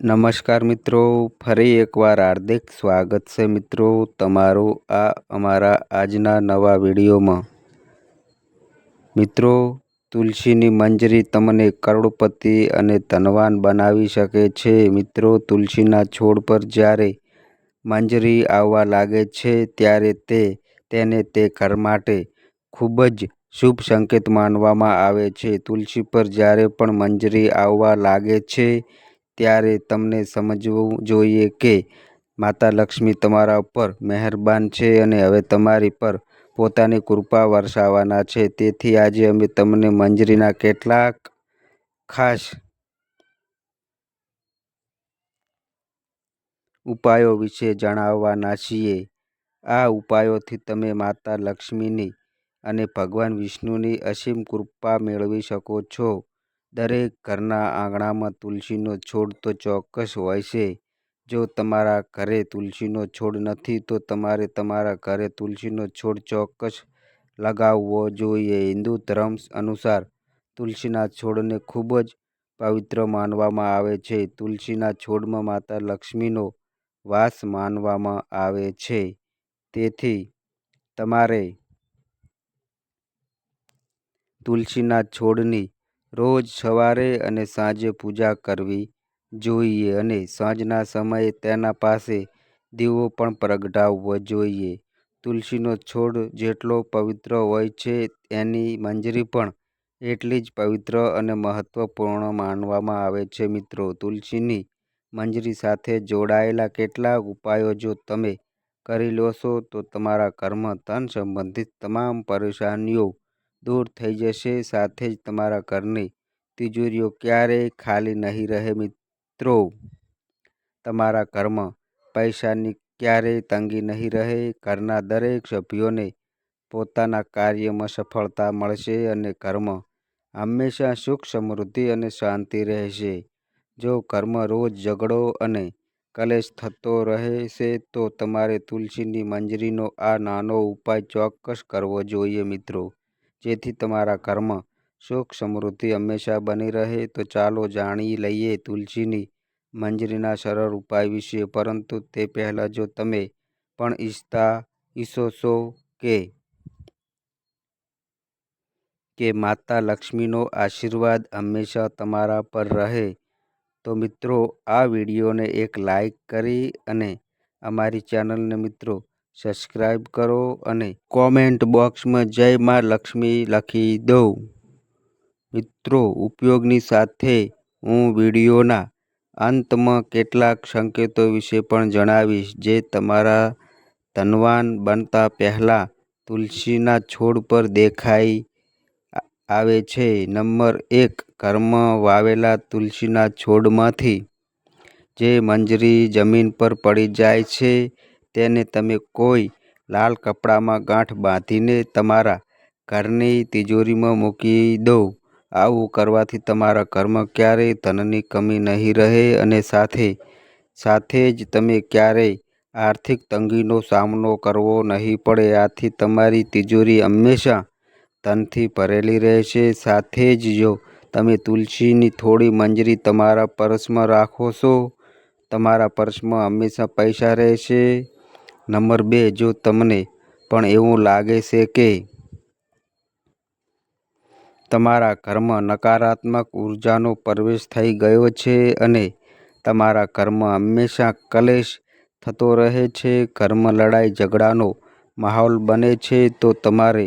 નમસ્કાર મિત્રો, ફરી એકવાર હાર્દિક સ્વાગત છે મિત્રો તમારું આ અમારા આજના નવા વિડીયોમાં. મિત્રો, તુલસીની મંજરી તમને કરોડપતિ અને ધનવાન બનાવી શકે છે. મિત્રો, તુલસીના છોડ પર જ્યારે મંજરી આવવા લાગે છે, ત્યારે તે તેને તે ઘર માટે ખૂબ જ શુભ સંકેત માનવામાં આવે છે. તુલસી પર જ્યારે પણ મંજરી આવવા લાગે છે ત્યારે તમને સમજવું જોઈએ કે માતા લક્ષ્મી તમારા ઉપર મહેરબાન છે અને હવે તમારી પર પોતાની કૃપા વરસાવવાના છે. તેથી આજે અમે તમને મંજરીના કેટલાક ખાસ ઉપાયો વિશે જણાવવાના છીએ. આ ઉપાયોથી તમે માતા લક્ષ્મીની અને ભગવાન વિષ્ણુની અસીમ કૃપા મેળવી શકો છો. દરેક ઘરના આંગણામાં તુલસીનો છોડ તો ચોક્કસ હોય છે. જો તમારા ઘરે તુલસીનો છોડ નથી, તો તમારે તમારા ઘરે તુલસીનો છોડ ચોક્કસ લગાવવો જોઈએ. હિન્દુ ધર્મ અનુસાર તુલસીના છોડને ખૂબ જ પવિત્ર માનવામાં આવે છે. તુલસીના છોડમાં માતા લક્ષ્મીનો વાસ માનવામાં આવે છે. તેથી તમારે તુલસીના છોડની રોજ સવારે અને સાંજે પૂજા કરવી જોઈએ અને સાંજના સમયે તેના પાસે દીવો પણ પ્રગટાવવો જોઈએ. તુલસીનો છોડ જેટલો પવિત્ર હોય છે એની મંજરી પણ એટલી જ પવિત્ર અને મહત્વપૂર્ણ માનવામાં આવે છે મિત્રો. તુલસીની મંજરી સાથે જોડાયેલા કેટલાક ઉપાયો જો તમે કરી લોશો તો તમારા કર્મ, ધન સંબંધિત તમામ પરેશાનીઓ દૂર થઈ જશે, સાથે જ તમારા ઘરની તિજોરીઓ ક્યારેય ખાલી નહીં રહે મિત્રો. તમારા ઘરમાં પૈસાની ક્યારેય તંગી નહીં રહે, ઘરના દરેક સભ્યોને પોતાના કાર્યમાં સફળતા મળશે અને ઘરમાં હંમેશા સુખ, સમૃદ્ધિ અને શાંતિ રહેશે. જો ઘરમાં રોજ ઝઘડો અને કલેશ થતો રહેશે, તો તમારે તુલસીની મંજરીનો આ નાનો ઉપાય ચોક્કસ કરવો જોઈએ મિત્રો. જેથી તમારા ઘરમાં સુખ, સમૃદ્ધિ હંમેશા બની રહે. તો ચાલો જાણી લઈએ તુલસીની મંજરીના સરળ ઉપાય વિશે. પરંતુ તે પહેલાં જો તમે પણ ઈચ્છતા ઈચ્છો કે કે માતા લક્ષ્મીનો આશીર્વાદ હંમેશા તમારા પર રહે, તો મિત્રો આ વિડીયોને એક લાઈક કરી અને અમારી ચેનલને મિત્રો સબસ્ક્રાઈબ કરો અને કોમેન્ટ બોક્સમાં જય મા લક્ષ્મી લખી દો મિત્રો, ઉપયોગની સાથે હું વિડીયોના અંતમાં કેટલાક સંકેતો વિશે પણ જણાવીશ. જે તમારા ધનવાન બનતા પહેલાં તુલસીના છોડ પર દેખાઈ આવે છે. નંબર એક, ઘરમાં વાવેલા તુલસીના છોડમાંથી જે મંજરી જમીન પર પડી જાય છે તેને તમે કોઈ લાલ કપડામાં ગાંઠ બાંધીને તમારા ઘરની તિજોરીમાં મૂકી દો. આવું કરવાથી તમારા ઘરમાં ક્યારેય ધનની કમી નહીં રહે અને સાથે સાથે જ તમે ક્યારેય આર્થિક તંગીનો સામનો કરવો નહીં પડે. આથી તમારી તિજોરી હંમેશા ધનથી ભરેલી રહેશે. સાથે જ જો તમે તુલસીની થોડી મંજરી તમારા પર્સમાં રાખો છો, તમારા પર્સમાં હંમેશા પૈસા રહેશે. નંબર બે, જો તમને પણ એવું લાગે છે કે તમારા ઘરમાં નકારાત્મક ઉર્જાનો પ્રવેશ થઈ ગયો છે અને તમારા ઘરમાં હંમેશા કલેશ થતો રહે છે, ઘરમાં લડાઈ ઝઘડાનો માહોલ બને છે, તો તમારે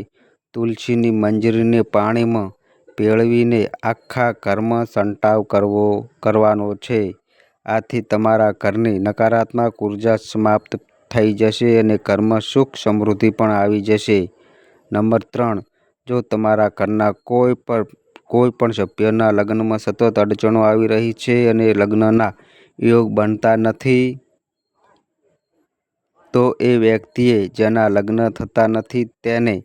તુલસીની મંજરીને પાણીમાં ભેળવીને આખા ઘરમાં સંટાવ કરવો, કરવાનો છે. આથી તમારા ઘરની નકારાત્મક ઊર્જા સમાપ્ત થઈ જશે અને ઘરમાં સુખ સમૃદ્ધિ પણ આવી જશે. નંબર ત્રણ, જો તમારા ઘરના કોઈ પણ કોઈ પણ સભ્યના લગ્નમાં સતત અડચણો આવી રહી છે અને લગ્નના યોગ બનતા નથી, તો એ વ્યક્તિએ જેના લગ્ન થતા નથી તેને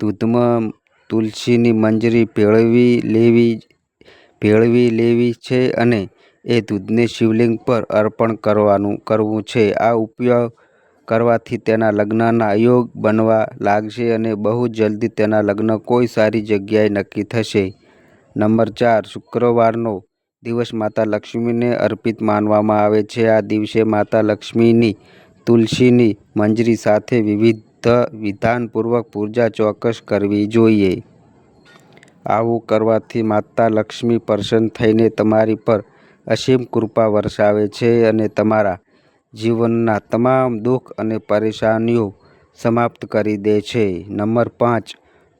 દૂધમાં તુલસીની મંજરી ભેળવી લેવી ભેળવી લેવી છે અને એ દૂધને શિવલિંગ પર અર્પણ કરવાનું, કરવું છે. આ ઉપયોગ કરવાથી તેના લગ્નના યોગ બનવા લાગશે અને બહુ જલ્દી તેના લગ્ન કોઈ સારી જગ્યાએ નક્કી થશે નંબર ચાર, શુક્રવારનો દિવસ માતા લક્ષ્મીને અર્પિત માનવામાં આવે છે. આ દિવસે માતા લક્ષ્મીની તુલસીની મંજરી સાથે વિવિધ વિધાનપૂર્વક પૂજા ચોક્કસ કરવી જોઈએ. આવું કરવાથી માતા લક્ષ્મી પ્રસન્ન થઈને તમારી પર અસીમ કૃપા વરસાવે છે અને તમારા જીવનના તમામ દુઃખ અને પરેશાનીઓ સમાપ્ત કરી દે છે. નંબર પાંચ,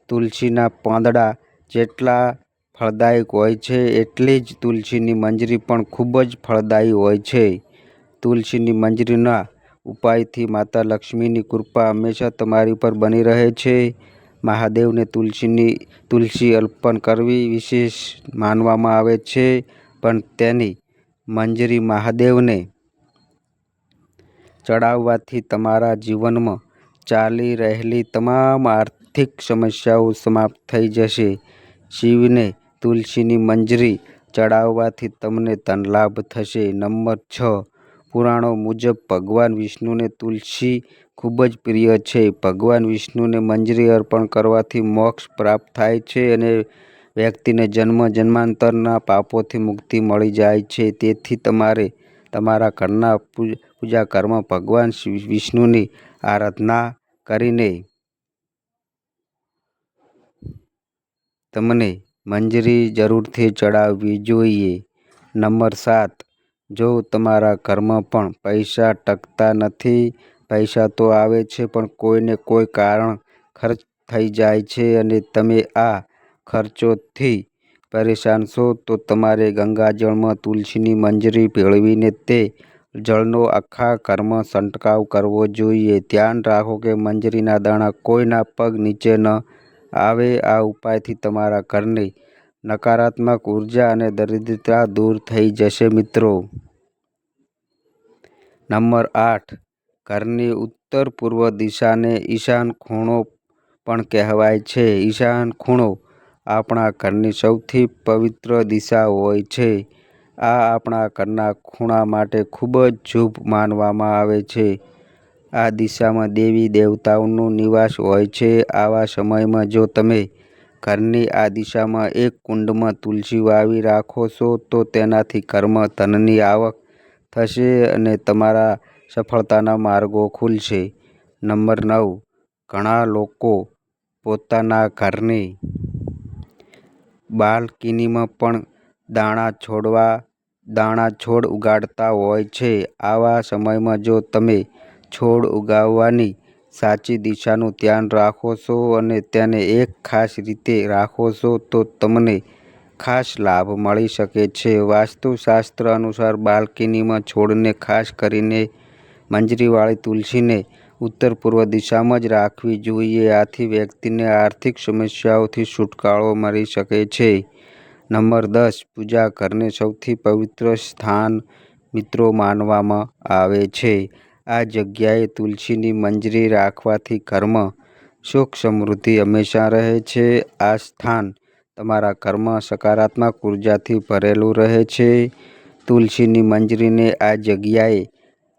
તુલસીના પાંદડા જેટલા ફળદાયક હોય છે, એટલી જ તુલસીની મંજરી પણ ખૂબ જ ફળદાયી હોય છે. તુલસીની મંજરીના ઉપાયથી માતા લક્ષ્મીની કૃપા હંમેશા તમારી પર બની રહે છે. મહાદેવને તુલસીની, તુલસી અર્પણ કરવી વિશેષ માનવામાં આવે છે, પણ તેની મંજરી મહાદેવને ચડાવવાથી તમારા જીવનમાં ચાલી રહેલી તમામ આર્થિક સમસ્યાઓ સમાપ્ત થઈ જશે. શિવને તુલસીની મંજરી ચડાવવાથી તમને ધનલાભ થશે. નંબર છ પુરાણો મુજબ ભગવાન વિષ્ણુને તુલસી ખૂબ જ પ્રિય છે. ભગવાન વિષ્ણુને મંજરી અર્પણ કરવાથી મોક્ષ પ્રાપ્ત થાય છે અને વ્યક્તિને જન્મ જન્માંતરના પાપોથી મુક્તિ મળી જાય છે. તેથી તમારે તમારા ઘરના પૂજાઘરમાં ભગવાન વિષ્ણુની આરાધના કરીને તમને મંજરી જરૂરથી ચડાવવી જોઈએ. નંબર સાત, જો તમારા ઘરમાં પણ પૈસા ટકતા નથી, પૈસા તો આવે છે, પણ કોઈને કોઈ કારણ ખર્ચ થઈ જાય છે અને તમે આ ખર્ચોથી પરેશાન છો, તો તમારે ગંગાજળમાં તુલસીની મંજરી ભેળવીને તે જળનો આખા ઘરમાં છંટકાવ કરવો જોઈએ. ધ્યાન રાખો કે મંજરીના દાણા કોઈના પગ નીચે ન આવે. આ ઉપાયથી તમારા ઘરની નકારાત્મક ઊર્જા અને દરિદ્રતા દૂર થઈ જશે. મિત્રો નંબર આઠ ઘરની ઉત્તર પૂર્વ દિશાને ઈશાન ખૂણો પણ કહેવાય છે. ઈશાન ખૂણો આપણા ઘરની સૌથી પવિત્ર દિશા હોય છે. આ આપણા ઘરના ખૂણા માટે ખૂબ જ શુભ માનવામાં આવે છે. આ દિશામાં દેવી દેવતાઓનો નિવાસ હોય છે. આવા સમયમાં જો તમે ઘરની આ દિશામાં એક કુંડમાં તુલસી વાવી રાખો છો, તો તેનાથી ઘરમાં ધનની આવક થશે અને તમારા સફળતાના માર્ગો ખુલશે. નંબર નવ ઘણા લોકો પોતાના ઘરની બાલ્કનીમાં પણ દાણા છોડ ઉગાડતા હોય છે. આવા સમયમાં જો તમે છોડ ઉગાવવાની સાચી દિશાનું ધ્યાન રાખો છો અને તેને એક ખાસ રીતે રાખો છો, તો તમને ખાસ લાભ મળી શકે છે. વાસ્તુશાસ્ત્ર અનુસાર બાલ્કનીમાં છોડને ખાસ કરીને મંજરીવાળી તુલસીને ઉત્તર પૂર્વ દિશામાં જ રાખવી જોઈએ. આથી વ્યક્તિને આર્થિક સમસ્યાઓથી છુટકારો મળી શકે છે. નંબર દસ, પૂજા ઘરને સૌથી પવિત્ર સ્થાન મિત્રો માનવામાં આવે છે. આ જગ્યાએ તુલસીની મંજરી રાખવાથી ઘરમાં સુખ સમૃદ્ધિ હંમેશા રહે છે. આ સ્થાન તમારા ઘરમાં સકારાત્મક ઉર્જાથી ભરેલું રહે છે. તુલસીની મંજરીને આ જગ્યાએ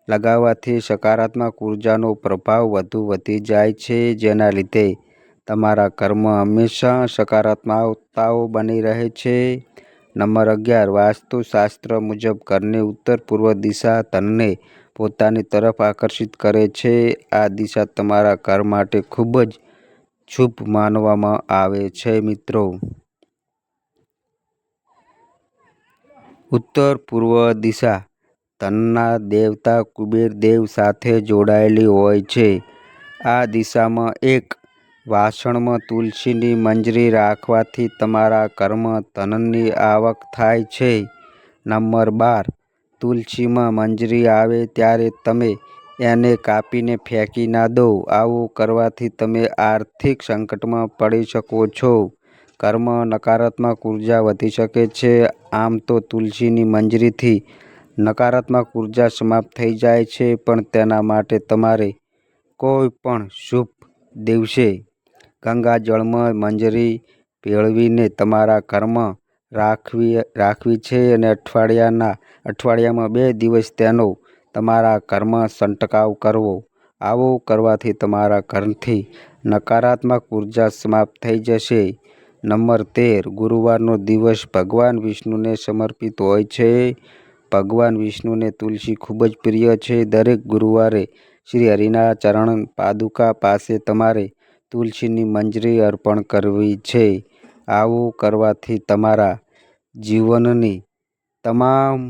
લગાવવાથી સકારાત્મક ઉર્જાનો પ્રભાવ વધુ વધી જાય છે જેના લીધે તમારા ઘરમાં હંમેશા સકારાત્મકતાઓ બની રહે છે. નંબર અગિયાર, વાસ્તુશાસ્ત્ર મુજબ ઘરની ઉત્તર પૂર્વ દિશા ધનને પોતાની તરફ આકર્ષિત કરે છે. આ દિશા તમારા ઘર માટે ખૂબ જ શુભ માનવામાં આવે છે. મિત્રો ઉત્તર પૂર્વ દિશા ધનના દેવતા કુબેર દેવ સાથે જોડાયેલી હોય છે. આ દિશામાં એક વાસણમાં તુલસીની મંજરી રાખવાથી તમારા કર્મ ધનની આવક થાય છે. નંબર બાર, તુલસીમાં મંજરી આવે ત્યારે તમે એને કાપીને ફેંકી ના દો. આવું કરવાથી તમે આર્થિક સંકટમાં પડી શકો છો. કર્મ નકારાત્મક ઊર્જા વધી શકે છે. આમ તો તુલસીની મંજરીથી નકારાત્મક ઊર્જા સમાપ્ત થઈ જાય છે, પણ તેના માટે તમારે કોઈ પણ શુભ દિવસે ગંગાજળમાં મંજરી, ભેળવીને તમારા ઘરમાં રાખવી રાખવી છે અને અઠવાડિયાના, અઠવાડિયામાં બે દિવસ તેનો તમારા ઘરમાં સંટકાવ કરવો. આવો કરવાથી તમારા ઘરથી નકારાત્મક ઊર્જા સમાપ્ત થઈ જશે. નંબર તેર ગુરુવારનો દિવસ ભગવાન વિષ્ણુને સમર્પિત હોય છે ભગવાન વિષ્ણુને તુલસી ખૂબ જ પ્રિય છે દરેક ગુરુવારે શ્રી હરિના ચરણ પાદુકા પાસે તમારે તુલસીની મંજરી અર્પણ કરવી છે. આવું કરવાથી તમારા જીવનની તમામ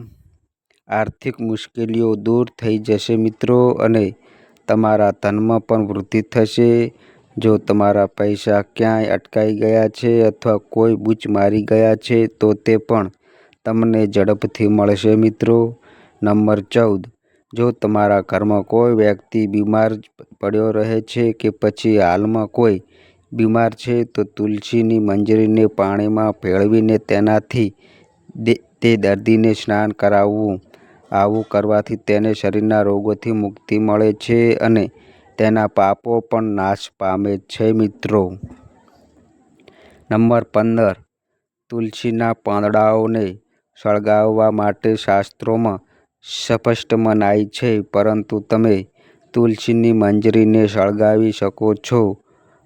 આર્થિક મુશ્કેલીઓ દૂર થઈ જશે મિત્રો અને તમારા ધનમાં પણ વૃદ્ધિ થશે. જો તમારા પૈસા ક્યાંય અટકાઈ ગયા છે અથવા કોઈ બૂચ મારી ગયા છે તો તે પણ તમને ઝડપથી મળશે મિત્રો. નંબર ચૌદ. જો તમારા ઘરમાં કોઈ વ્યક્તિ બીમાર પડ્યો રહે છે કે પછી હાલમાં કોઈ બીમાર છે, તો તુલસીની મંજરીને પાણીમાં ભેળવીને તેનાથી તે દર્દીને સ્નાન કરાવવું. આવું કરવાથી તેને શરીરના રોગોથી મુક્તિ મળે છે અને તેના પાપો પણ નાશ પામે છે મિત્રો. નંબર પંદર. તુલસીના પાંદડાઓને સળગાવવા માટે શાસ્ત્રોમાં સ્પષ્ટ મનાઈ છે, પરંતુ તમે તુલસીની મંજરીને સળગાવી શકો છો.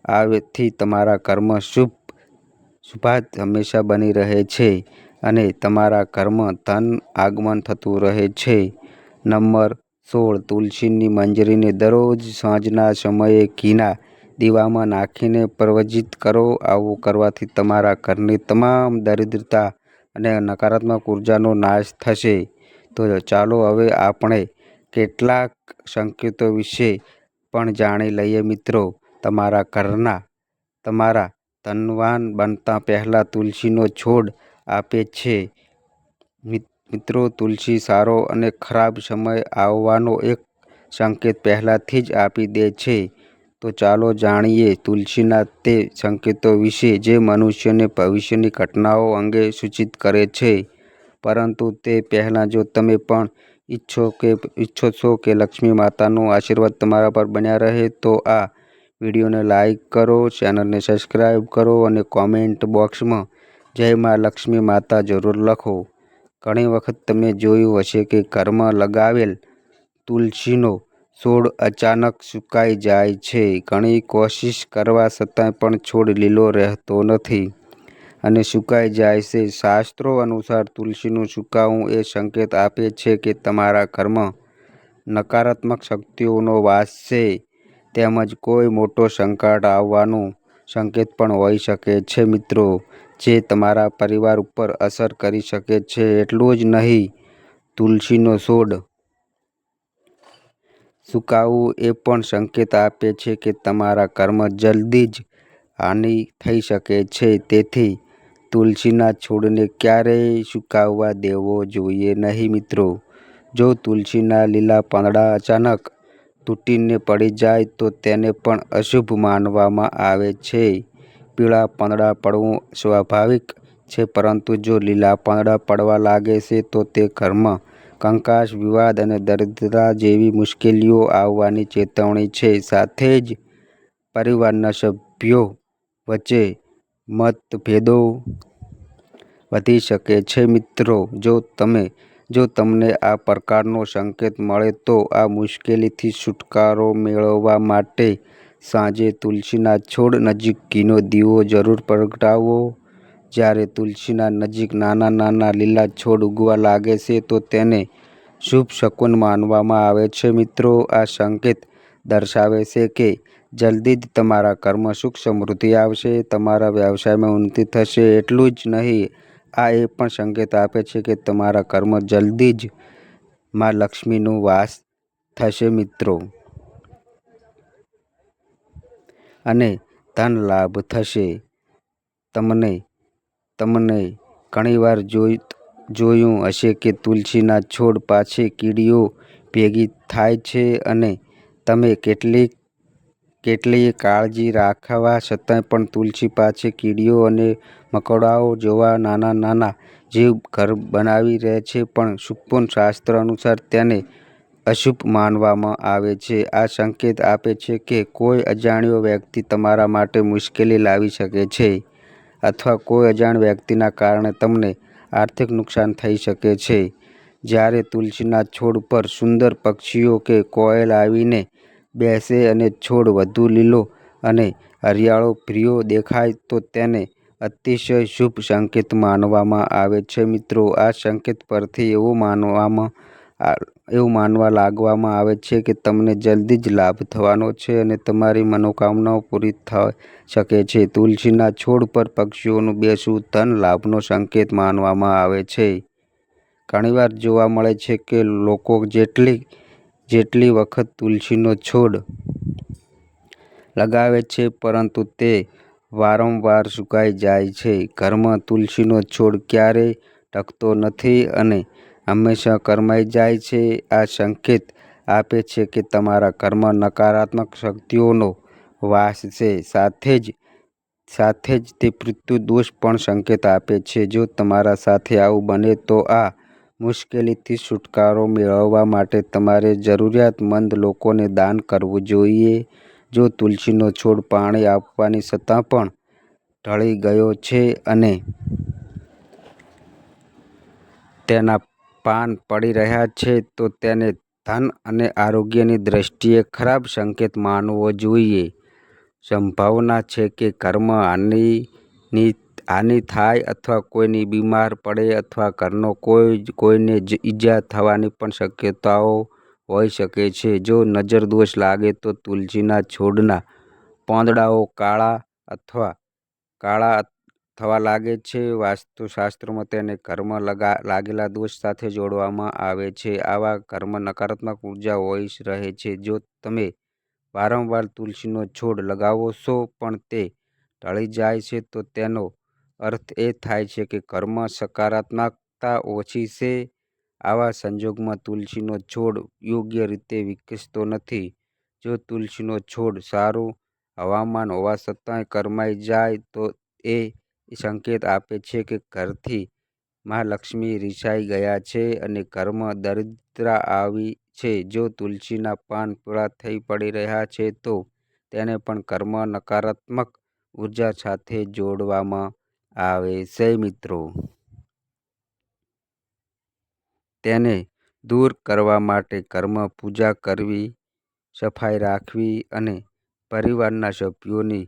આથી તમારા કર્મ શુભ, શુભાત હંમેશા બની રહે છે અને તમારા કર્મ ધન આગમન થતું રહે છે. નંબર સોળ, તુલસીની મંજરીને દરરોજ સાંજના સમયે ઘીના દીવામાં નાખીને પ્રવજિત કરો. આવું કરવાથી તમારા ઘરની તમામ દરિદ્રતા અને નકારાત્મક ઉર્જાનો નાશ થશે. તો ચાલો હવે આપણે કેટલાક સંકેતો વિશે પણ જાણી લઈએ મિત્રો. તમારા ઘરના તમારા ધનવાન બનતા પહેલાં તુલસીનો છોડ આપે છે. મિત્રો, તુલસી સારો અને ખરાબ સમય આવવાનો એક સંકેત પહેલાંથી જ આપી દે છે. તો ચાલો જાણીએ તુલસીના તે સંકેતો વિશે જે મનુષ્યને ભવિષ્યની ઘટનાઓ અંગે સૂચિત કરે છે. પરંતુ તે પહેલાં જો તમે પણ ઈચ્છો કે, ઈચ્છો છો કે લક્ષ્મી માતાનો આશીર્વાદ તમારા પર બન્યા રહે, તો આ વિડીયોને લાઈક કરો, ચેનલને સબસ્ક્રાઈબ કરો અને કોમેન્ટ બોક્સમાં જય મા લક્ષ્મી માતા જરૂર લખો. ઘણી વખત તમે જોયું હશે કે ઘરમાં લગાવેલ તુલસીનો છોડ અચાનક સુકાઈ જાય છે. ઘણી કોશિશ કરવા છતાં પણ છોડ લીલો રહેતો નથી. અને સુકાઈ જાય છે. શાસ્ત્રો અનુસાર તુલસીનું સુકાવું એ સંકેત આપે છે કે તમારા ઘરમાં નકારાત્મક શક્તિઓનો વાસ છે. તેમજ કોઈ મોટો સંકટ આવવાનું સંકેત પણ હોઈ શકે છે મિત્રો. જે તમારા પરિવાર ઉપર અસર કરી શકે છે. એટલું જ નહીં, તુલસીનો છોડ સુકાવવું એ પણ સંકેત આપે છે કે તમારા કર્મ જલ્દી જ હાનિ થઈ શકે છે. તેથી તુલસીના છોડને ક્યારેય સુકાવવા દેવો જોઈએ નહીં મિત્રો. જો તુલસીના લીલા પાંદડા અચાનક તૂટીને પડી જાય તો તેને પણ અશુભ માનવામાં આવે છે. પીળા પાંદડા પડવું સ્વાભાવિક છે, પરંતુ જો લીલા પાંદડા પડવા લાગે છે, તો તે ઘરમાં કંકાસ, વિવાદ અને દરિદ્રતા જેવી મુશ્કેલીઓ આવવાની ચેતવણી છે. સાથે જ પરિવારના સભ્યો વચ્ચે મતભેદો વધી શકે છે મિત્રો. જો તમે, જો તમને આ પ્રકારનો સંકેત મળે તો આ મુશ્કેલીથી છુટકારો મેળવવા માટે સાંજે તુલસીના છોડ નજીક ઘીનો દીવો જરૂર પ્રગટાવો. જ્યારે તુલસીના નજીક નાના નાના લીલા છોડ ઉગવા લાગે છે, તો તેને શુભ શકુન માનવામાં આવે છે મિત્રો. આ સંકેત દર્શાવે છે કે જલ્દી જ તમારા કર્મ સુખ સમૃદ્ધિ આવશે, તમારા વ્યવસાયમાં ઉન્નતિ થશે, એટલું જ નહીં. આ એ પણ સંકેત આપે છે કે તમારા કર્મ જલ્દી જ માં લક્ષ્મીનું વાસ થશે મિત્રો. અને ધન લાભ થશે. તમને તમને ઘણીવાર જોઈ, જોયું હશે કે તુલસીના છોડ પાછે કીડીઓ ભેગી થાય છે અને તમે કેટલીક કેટલીય કાળજી રાખવા છતાં પણ તુલસી પાસે કીડીઓ અને મકોડાઓ જેવા નાના નાના જીવ ઘર બનાવી રહે છે, પણ સુપોન શાસ્ત્ર અનુસાર તેને અશુભ માનવામાં આવે છે. આ સંકેત આપે છે કે કોઈ અજાણ્યો વ્યક્તિ તમારા માટે મુશ્કેલી લાવી શકે છે અથવા કોઈ અજાણ વ્યક્તિના કારણે તમને આર્થિક નુકસાન થઈ શકે છે. જ્યારે તુલસીના છોડ પર સુંદર પક્ષીઓ કે કોયલ આવીને બેસે અને છોડ વધુ લીલો અને હરિયાળો ભર્યો દેખાય તો તેને અતિશય શુભ સંકેત માનવામાં આવે છે. મિત્રો, આ સંકેત પરથી એવું માનવામાં એવું માનવા લાગવામાં આવે છે કે તમને જલ્દી જ લાભ થવાનો છે અને તમારી મનોકામનાઓ પૂરી થઈ શકે છે. તુલસીના છોડ પર પક્ષીઓનું બેસવું ધન લાભનો સંકેત માનવામાં આવે છે. ઘણીવાર જોવા મળે છે કે લોકો જેટલી જેટલી વખત તુલસીનો છોડ લગાવે છે, પરંતુ તે વારંવાર સુકાઈ જાય છે. ઘરમાં તુલસીનો છોડ ક્યારેય ટકતો નથી અને હંમેશા કરમાઈ જાય છે. આ સંકેત આપે છે કે તમારા ઘરમાં નકારાત્મક શક્તિઓનો વાસ છે. સાથે જ સાથે જ તે પિતૃ દોષ પણ સંકેત આપે છે. જો તમારા સાથે આવું બને તો આ મુશ્કેલીથી છુટકારો મેળવવા માટે તમારે જરૂરિયાતમંદ લોકોને દાન કરવું જોઈએ. જો તુલસીનો છોડ પાણી આપવાની છતાં પણ ઢળી ગયો છે અને તેના પાન પડી રહ્યા છે, તો તેને ધન અને આરોગ્યની દ્રષ્ટિએ ખરાબ સંકેત માનવો જોઈએ. સંભાવના છે કે કર્મ હાનિની હાનિ થાય અથવા કોઈની બીમાર પડે અથવા ઘરનો કોઈ કોઈને ઈજા થવાની પણ શક્યતાઓ હોઈ શકે છે. જો નજર દોષ લાગે તો તુલસીના છોડના પાંદડાઓ કાળા અથવા કાળા થવા લાગે છે. વાસ્તુશાસ્ત્રમાં તેને કર્મ લગા, લાગેલા દોષ સાથે જોડવામાં આવે છે. આવા કર્મ નકારાત્મક ઊર્જા હોઈ રહે છે. જો તમે વારંવાર તુલસીનો છોડ લગાવો છો પણ તે ટળી જાય છે તો તેનો અર્થ એ થાય છે કે ઘરમાં સકારાત્મકતા ઓછી છે. આવા સંજોગમાં તુલસીનો છોડ યોગ્ય રીતે વિકસતો નથી. જો તુલસીનો છોડ સારું હવામાન હોવા છતાંય કરમાઈ જાય તો એ સંકેત આપે છે કે ઘરથી મહાલક્ષ્મી રિસાઈ ગયા છે અને ઘરમાં દરિદ્રા આવી છે. જો તુલસીના પાન પીળા થઈ પડી રહ્યા છે તો તેને પણ ઘરમાં નકારાત્મક ઊર્જા સાથે જોડવામાં આવે છે મિત્રો. તેને દૂર કરવા માટે ઘરમાં પૂજા કરવી, સફાઈ રાખવી અને પરિવારના સભ્યોની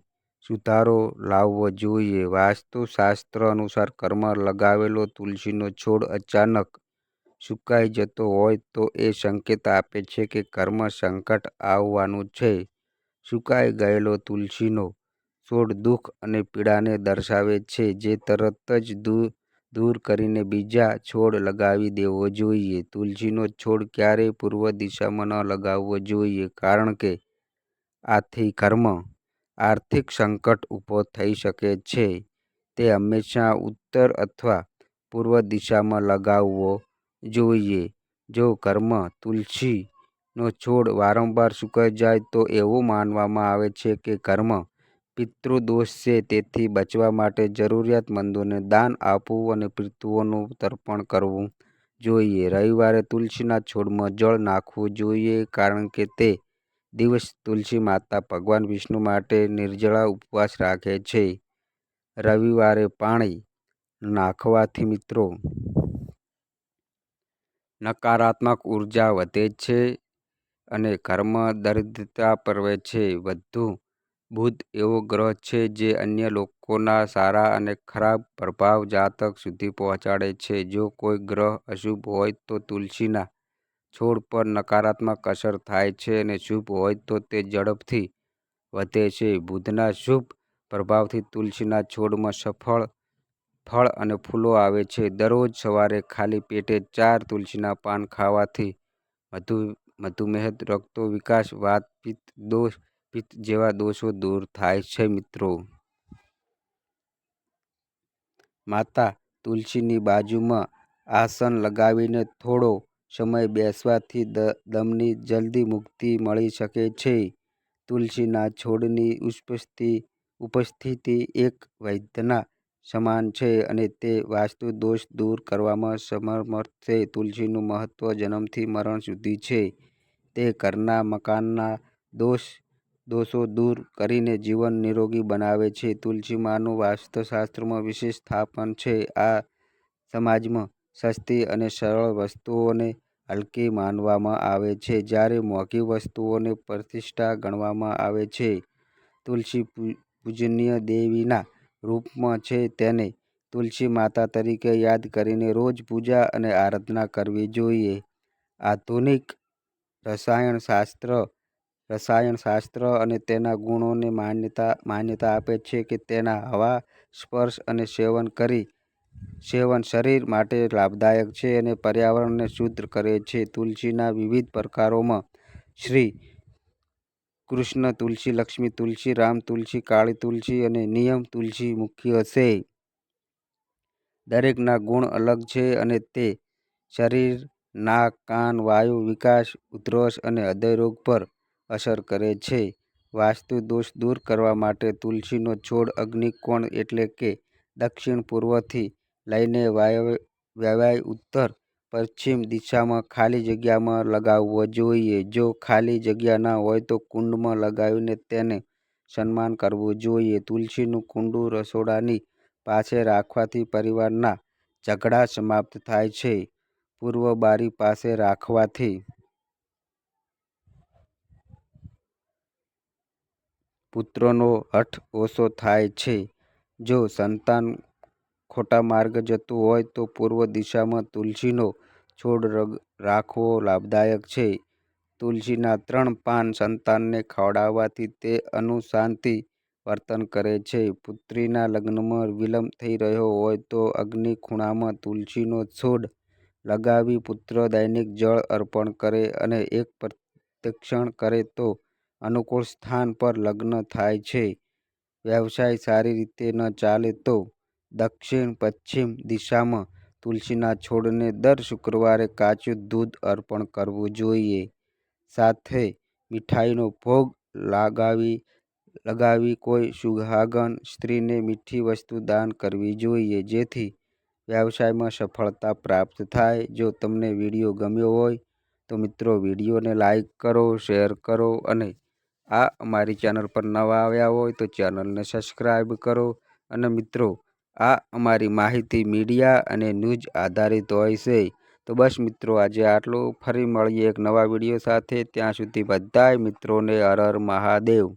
સુધારો લાવવો જોઈએ. વાસ્તુશાસ્ત્ર અનુસાર ઘરમાં લગાવેલો તુલસીનો છોડ અચાનક સુકાઈ જતો હોય તો એ સંકેત આપે છે કે ઘરમાં સંકટ આવવાનું છે. સુકાઈ ગયેલો તુલસીનો છોડ દુઃખ અને પીડાને દર્શાવે છે, જે તરત જ દૂર દૂર કરીને બીજા છોડ લગાવી દેવો જોઈએ. તુલસીનો છોડ ક્યારેય પૂર્વ દિશામાં ન લગાવવો જોઈએ, કારણ કે આથી કર્મ, આર્થિક સંકટ ઊભો થઈ શકે છે. તે હંમેશા ઉત્તર અથવા પૂર્વ દિશામાં લગાવવો જોઈએ. જો કર્મ તુલસીનો છોડ વારંવાર સુકાઈ જાય તો એવું માનવામાં આવે છે કે ઘરમાં પિતૃ દોષ છે, તેથી બચવા માટે જરૂરિયાતમંદોને દાન આપવું અને પિતૃઓનું તર્પણ કરવું જોઈએ. રવિવારે તુલસીના છોડમાં જળ નાખવું જોઈએ, કારણ કે તે દિવસ તુલસી માતા ભગવાન વિષ્ણુ માટે નિર્જળા ઉપવાસ રાખે છે. રવિવારે પાણી નાખવાથી મિત્રો નકારાત્મક ઊર્જા વધે છે અને કર્મ દરિદ્રતા પરવે છે વધુ બુધ એવો ગ્રહ છે જે અન્ય લોકોના સારા અને ખરાબ પ્રભાવ જાતક સુધી પહોંચાડે છે. જો કોઈ ગ્રહ અશુભ હોય તો તુલસીના છોડ પર નકારાત્મક અસર થાય છે અને શુભ હોય તો તે ઝડપથી વધે છે. બુધના શુભ પ્રભાવથી તુલસીના છોડમાં સફળ ફળ અને ફૂલો આવે છે. દરરોજ સવારે ખાલી પેટે ચાર તુલસીના પાન ખાવાથી મધુ મધુમેહ રક્તનો વિકાર વાતપિત્ત દોષ પિત્ત જેવા દોષો દૂર થાય છે, મિત્રો. માતા તુલસીની બાજુમાં આસન લગાવીને થોડો સમય બેસવાથી દમની જલ્દી મુક્તિ મળી શકે છે. તુલસીના છોડની ઉપસ્થિતિ એક વૈદ્યના સમાન છે અને તે વાસ્તુ દોષ દૂર કરવામાં સમર્થ છે તુલસીનું મહત્ત્વ જન્મથી મરણ સુધી છે. તે ઘરના મકાનના દોષ દોષો દૂર કરીને જીવન નિરોગી બનાવે છે. તુલસી માનું વાસ્તુશાસ્ત્રમાં વિશેષ સ્થાપન છે. આ સમાજમાં સસ્તી અને સરળ વસ્તુઓને હલકી માનવામાં આવે છે. જ્યારે મોંઘી વસ્તુઓને પ્રતિષ્ઠા ગણવામાં આવે છે. તુલસી પૂજનીય દેવીના રૂપમાં છે તેને તુલસી માતા તરીકે યાદ કરીને રોજ પૂજા અને આરાધના કરવી જોઈએ. આધુનિક રસાયણશાસ્ત્ર રસાયણશાસ્ત્ર અને તેના ગુણોને માન્યતા માન્યતા આપે છે કે તેના હવા, સ્પર્શ અને સેવન કરી, સેવન શરીર માટે લાભદાયક છે અને પર્યાવરણને શુદ્ધ કરે છે. તુલસીના વિવિધ પ્રકારોમાં શ્રી કૃષ્ણ તુલસી, લક્ષ્મી તુલસી, રામ તુલસી, કાળી તુલસી અને નિયમ તુલસી મુખ્ય છે દરેકના ગુણ અલગ છે અને તે શરીર, નાક, કાન, વાયુ, વિકાસ, ઉધરસ અને હૃદયરોગ પર અસર કરે છે. વાસ્તુ દોષ દૂર કરવા માટે તુલસીનો છોડ અગ્નિકોણ એટલે કે દક્ષિણ પૂર્વથી લઈને વાયવ્ય ઉત્તર પશ્ચિમ દિશામાં ખાલી જગ્યામાં લગાવવો જોઈએ. જો ખાલી જગ્યા ના હોય તો કુંડમાં લગાવીને તેને સન્માન કરવું જોઈએ. તુલસીનું કુંડું રસોડાની પાસે રાખવાથી પરિવારના ઝઘડા સમાપ્ત થાય છે. પૂર્વ બારી પાસે રાખવાથી પુત્રનો હઠ ઓછો થાય છે. જો સંતાન ખોટા માર્ગે જતું હોય તો પૂર્વ દિશામાં તુલસીનો છોડ રાખવો લાભદાયક છે. તુલસીના ત્રણ પાન સંતાનને ખવડાવવાથી તે અનુશાંતિ વર્તન કરે છે. પુત્રીના લગ્નમાં વિલંબ થઈ રહ્યો હોય તો અગ્નિ ખૂણામાં તુલસીનો છોડ લગાવી પુત્ર દૈનિક જળ અર્પણ કરે અને એક પ્રદક્ષિણ કરે તો અનુકૂળ સ્થાન પર લગ્ન થાય છે. વ્યવસાય સારી રીતે ન ચાલે તો દક્ષિણ પશ્ચિમ દિશામાં તુલસીના છોડને દર શુક્રવારે કાચું દૂધ અર્પણ કરવું જોઈએ. સાથે મીઠાઈનો ભોગ લગાવી લગાવી કોઈ સુહાગન સ્ત્રીને મીઠી વસ્તુ દાન કરવી જોઈએ. જેથી વ્યવસાયમાં સફળતા પ્રાપ્ત થાય. જો તમને વીડિયો ગમ્યો હોય તો મિત્રો વિડીયોને લાઈક કરો, શેર કરો અને આ અમારી ચેનલ પર નવા આવ્યા હોય તો ચેનલને સબસ્ક્રાઈબ કરો. અને મિત્રો, આ અમારી માહિતી મીડિયા અને ન્યૂઝ આધારિત હોય છે. તો બસ મિત્રો, આજે આટલું. ફરી મળીએ એક નવા વીડિયો સાથે. ત્યાં સુધી બધાય મિત્રોને હર હર મહાદેવ.